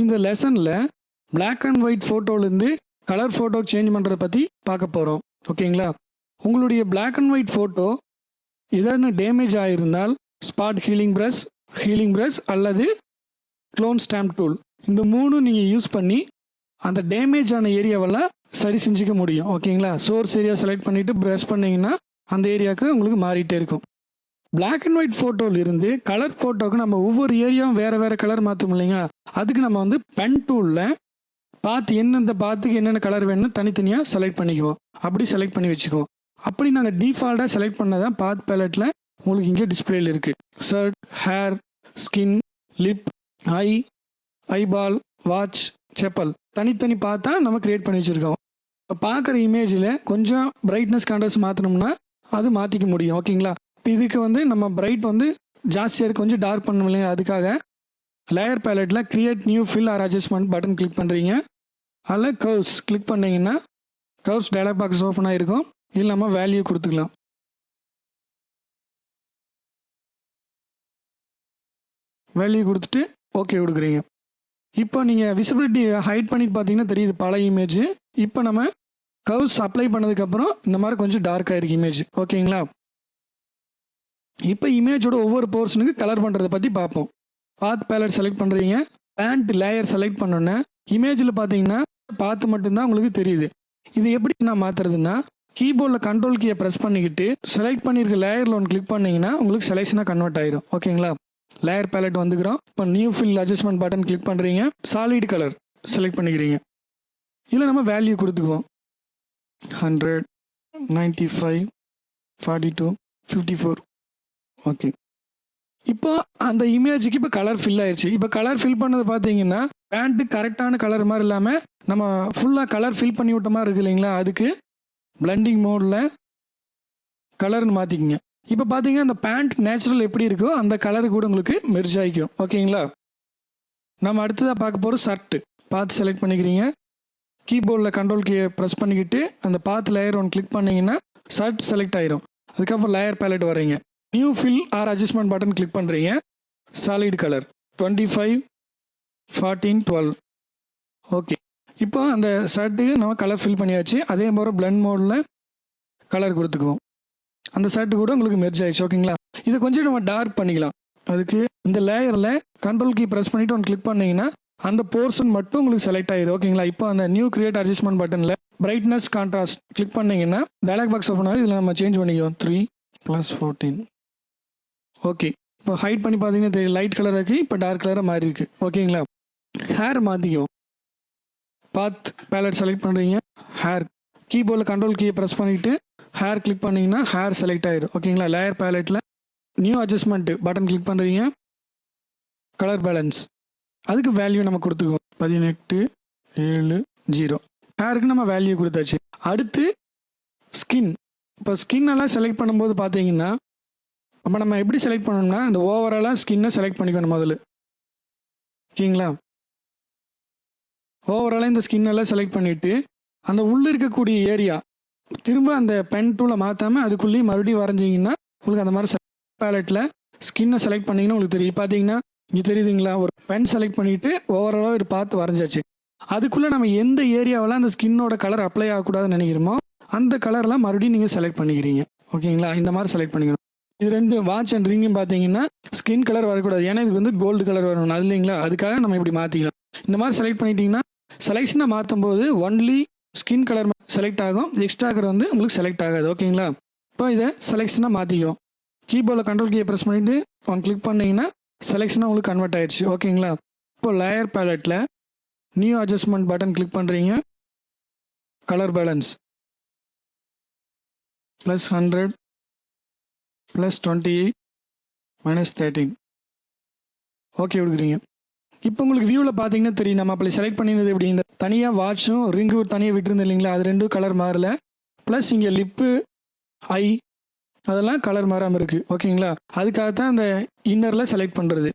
இந்த லெசனில் black and white ஃபோட்டோலேருந்து கலர் ஃபோட்டோ சேஞ்ச் பண்ணுறத பற்றி பார்க்க போகிறோம் ஓகேங்களா? உங்களுடைய பிளாக் அண்ட் ஒயிட் ஃபோட்டோ ஏதாவது damage ஆகிருந்தால் spot healing brush healing brush அல்லது க்ளோன் ஸ்டாம்ப் டூல் இந்த மூணும் நீங்கள் யூஸ் பண்ணி அந்த டேமேஜ் ஆன ஏரியாவெல்லாம் சரி செஞ்சுக்க முடியும். ஓகேங்களா? சோர்ஸ் ஏரியா செலக்ட் பண்ணிவிட்டு ப்ரஷ் பண்ணிங்கன்னா அந்த ஏரியாவுக்கு உங்களுக்கு மாறிட்டே இருக்கும். பிளாக் அண்ட் ஒயிட் ஃபோட்டோவில் இருந்து கலர் ஃபோட்டோவுக்கு நம்ம ஒவ்வொரு ஏரியாவும் வேறு வேறு கலர் மாற்றும் இல்லைங்க அதுக்கு நம்ம வந்து பென் டூலில் பார்த்து எந்தெந்த பார்த்துக்கு என்னென்ன கலர் வேணும்னு தனித்தனியாக செலக்ட் பண்ணிக்குவோம். அப்படி செலக்ட் பண்ணி வச்சுக்குவோம். அப்படி நாங்கள் டிஃபால்ட்டாக செலக்ட் பண்ணதான் பாத் பேலட்டில் உங்களுக்கு இங்கே டிஸ்பிளேல இருக்குது shirt hair skin lip eye eyeball watch chappal தனித்தனி பார்த்தா நம்ம கிரியேட் பண்ணி வச்சுருக்கோம். இப்போ பார்க்குற இமேஜில் கொஞ்சம் பிரைட்னஸ் கான்ட்ராஸ்ட் மாற்றணும்னா அது மாற்றிக்க முடியும். ஓகேங்களா இப்போ இதுக்கு வந்து நம்ம பிரைட் வந்து ஜாஸ்தியாக இருக்கு கொஞ்சம் டார்க் பண்ணணும் இல்லைங்க அதுக்காக layer பேலட்டில் create new fill or adjustment button click பண்ணுறீங்க அதில் கர்வ்ஸ் கிளிக் பண்ணிங்கன்னா கர்வ்ஸ் டயலாக் பாக்ஸ் ஓப்பன் ஆகிருக்கும் இதில் நம்ம வேல்யூ கொடுத்துக்கலாம். வேல்யூ கொடுத்துட்டு ஓகே கொடுக்குறீங்க. இப்போ நீங்கள் விசிபிலிட்டி ஹைட் பண்ணிட்டு பார்த்தீங்கன்னா தெரியுது பழைய இமேஜ் இப்போ நம்ம கர்வ்ஸ் அப்ளை பண்ணதுக்கப்புறம் இந்த மாதிரி கொஞ்சம் டார்க்காக இருக்கு இமேஜ் ஓகேங்களா இப்போ இமேஜோட ஒவ்வொரு போர்ஷனுக்கு கலர் பண்ணுறதை பற்றி பார்ப்போம். பாத் பேலட் செலக்ட் பண்ணுறீங்க பேண்ட் லேயர் செலக்ட் பண்ணோன்னே இமேஜில் பார்த்தீங்கன்னா பார்த்து மட்டும்தான் உங்களுக்கு தெரியுது. இது எப்படி நான் மாற்றுறதுன்னா கீபோர்டில் கண்ட்ரோல் கீயை ப்ரெஸ் பண்ணிக்கிட்டு செலக்ட் பண்ணியிருக்க லேயரில் ஒன்று கிளிக் பண்ணிங்கன்னா உங்களுக்கு செலெக்ஷனாக கன்வெர்ட் ஆயிரும். ஓகேங்களா லேயர் பேலட் வந்துக்கிறோம். இப்போ new fill adjustment button click பண்ணுறீங்க சாலிட் கலர் செலக்ட் பண்ணிக்கிறீங்க. இதில் நம்ம value கொடுத்துக்குவோம். Hundred ninety five forty two fifty four okay இப்போ அந்த இமேஜுக்கு இப்போ கலர் ஃபில் ஆயிடுச்சு இப்போ கலர் ஃபில் பண்ணது பார்த்தீங்கன்னா பேண்ட்டு கரெக்டான கலர் மாதிரி இல்லாமல் நம்ம ஃபுல்லாக கலர் ஃபில் பண்ணி விட்ட மாதிரி இருக்கு இல்லைங்களா? அதுக்கு பிளண்டிங் மோடில் கலர்னு மாற்றிக்கிங்க இப்போ பார்த்தீங்கன்னா அந்த பேண்ட் நேச்சுரல் எப்படி இருக்கோ அந்த கலர் கூட உங்களுக்கு மெர்ஜ் ஆகிக்கும். ஓகேங்களா நம்ம அடுத்ததாக பார்க்க போகிற ஷர்ட்டு பார்த்து செலக்ட் பண்ணிக்கிறீங்க. கீபோர்டில் கண்ட்ரோல் கீ ப்ரெஸ் பண்ணிக்கிட்டு அந்த பாத் லேயர் ஒன்று கிளிக் பண்ணிங்கன்னா ஷர்ட் செலக்ட் ஆயிரும். அதுக்கப்புறம் லேயர் பேலட் வரீங்க new fill or adjustment button click பண்ணுறீங்க solid colour twenty five fourteen twelve okay இப்போ அந்த ஷர்ட்டுக்கு நம்ம கலர் ஃபில் பண்ணியாச்சு. அதே மாதிரி பிளண்ட் மோடில் கலர் கொடுத்துக்குவோம். அந்த ஷர்ட்டு கூட உங்களுக்கு மெர்ஜ் ஆயிடுச்சு. ஓகேங்களா இதை கொஞ்சம் நம்ம டார்க் பண்ணிக்கலாம். அதுக்கு இந்த லேயரில் கண்ட்ரோல் கீ ப்ரெஸ் பண்ணிவிட்டு ஒன்று கிளிக் பண்ணிங்கன்னா அந்த போர்ஷன் மட்டும் உங்களுக்கு செலக்ட் ஆயிடும் ஓகேங்களா இப்போ அந்த நியூ கிரியேட் அட்ஜஸ்ட்மெண்ட் பட்டனில் பிரைட்னஸ் கான்ட்ராஸ்ட் கிளிக் பண்ணிங்கன்னா டயலாக் பாக்ஸ் ஓப்பன் ஆகுது இதில் நம்ம சேஞ்ச் பண்ணிக்கிறோம். த்ரீ ப்ளஸ் ஃபோர்டீன் ஓகே இப்போ ஹைட் பண்ணி பார்த்தீங்கன்னா தெரியும். லைட் கலர் இருக்குது இப்போ டார்க் கலராக மாறி இருக்கு. ஓகேங்களா ஹேர் மாற்றிக்கும் பாத் பேலட் செலக்ட் பண்ணுறீங்க ஹேர் கீபோர்டில் கண்ட்ரோல் கீயை ப்ரெஸ் பண்ணிவிட்டு ஹேர் கிளிக் பண்ணிங்கன்னா ஹேர் செலக்ட் ஆயிடும் ஓகேங்களா லேயர் பேலட்டில் நியூ அட்ஜஸ்ட்மெண்ட்டு பட்டன் கிளிக் பண்ணுறீங்க கலர் பேலன்ஸ் அதுக்கு வேல்யூ நம்ம கொடுத்துக்குவோம். பதினெட்டு ஏழு ஜீரோ ஹேருக்கு நம்ம வேல்யூ கொடுத்தாச்சு. அடுத்து ஸ்கின் இப்போ ஸ்கின் எல்லாம் செலக்ட் பண்ணும்போது பார்த்தீங்கன்னா அப்போ நம்ம எப்படி செலக்ட் பண்ணணும்னா இந்த ஓவராலாக ஸ்கின்னை செலக்ட் பண்ணிக்கணும் முதல்ல. ஓகேங்களா? ஓவராலாக இந்த ஸ்கின்னெல்லாம் செலக்ட் பண்ணிவிட்டு அந்த உள்ளே இருக்கக்கூடிய ஏரியா திரும்ப அந்த பென் டூலை மாற்றாமல் அதுக்குள்ளேயும் மறுபடியும் வரைஞ்சிங்கன்னா உங்களுக்கு அந்த மாதிரி பேலட்டில் ஸ்கின்னை செலக்ட் பண்ணிங்கன்னா உங்களுக்கு தெரியும். பார்த்தீங்கன்னா இங்கே தெரியுதுங்களா? ஒரு பென் செலக்ட் பண்ணிவிட்டு ஓவராலாக ஒரு பார்த்து வரைஞ்சாச்சு. அதுக்குள்ளே நம்ம எந்த ஏரியாவில் அந்த ஸ்கின்னோட கலர் அப்ளை ஆகக்கூடாதுன்னு நினைக்கிறோமோ அந்த கலர்லாம் மறுபடியும் நீங்கள் செலக்ட் பண்ணிக்கிறீங்க. ஓகேங்களா? இந்த மாதிரி செலக்ட் பண்ணிக்கணும். இது ரெண்டு வாட்ச் அண்ட் ரிங்கும் பார்த்தீங்கன்னா ஸ்கின் கலர் வரக்கூடாது. ஏன்னா இது வந்து கோல்டு கலர் வரணும். அது இல்லைங்களா? அதுக்காக நம்ம இப்படி மாற்றிக்கலாம் இந்த மாதிரி செலக்ட் பண்ணிட்டீங்கன்னா செலெக்ஷனை மாற்றும் போது ஒன்லி ஸ்கின் கலர் செலக்ட் ஆகும். எக்ஸ்ட்ரா கலர் வந்து உங்களுக்கு செலக்ட் ஆகாது. ஓகேங்களா இப்போ இதை செலெக்ஷனாக மாற்றிக்குவோம் கீபோர்டில் கண்ட்ரோல் கீயை ப்ரெஸ் பண்ணிவிட்டு ஒன் கிளிக் பண்ணிங்கன்னா செலெக்ஷனாக உங்களுக்கு கன்வெர்ட் ஆயிடுச்சு. ஓகேங்களா இப்போ லேயர் பேலட்டில் நியூ அட்ஜஸ்ட்மெண்ட் பட்டன் கிளிக் பண்ணுறீங்க colour balance plus hundred plus twenty eight minus thirteen okay கொடுக்குறீங்க இப்போ உங்களுக்கு வியூவில் பார்த்தீங்கன்னா தெரியும். நம்ம அப்படி செலக்ட் பண்ணியிருந்தது எப்படி? இந்த தனியாக வாட்சும் ரிங்கு தனியாக விட்டுருந்தோம் இல்லைங்களா? அது ரெண்டும் கலர் மாறல. ப்ளஸ் இங்கே லிப்பு ஐ அதெல்லாம் கலர் மாறாமல் இருக்குது ஓகேங்களா அதுக்காக தான் அந்த இன்னரில் செலக்ட் பண்ணுறது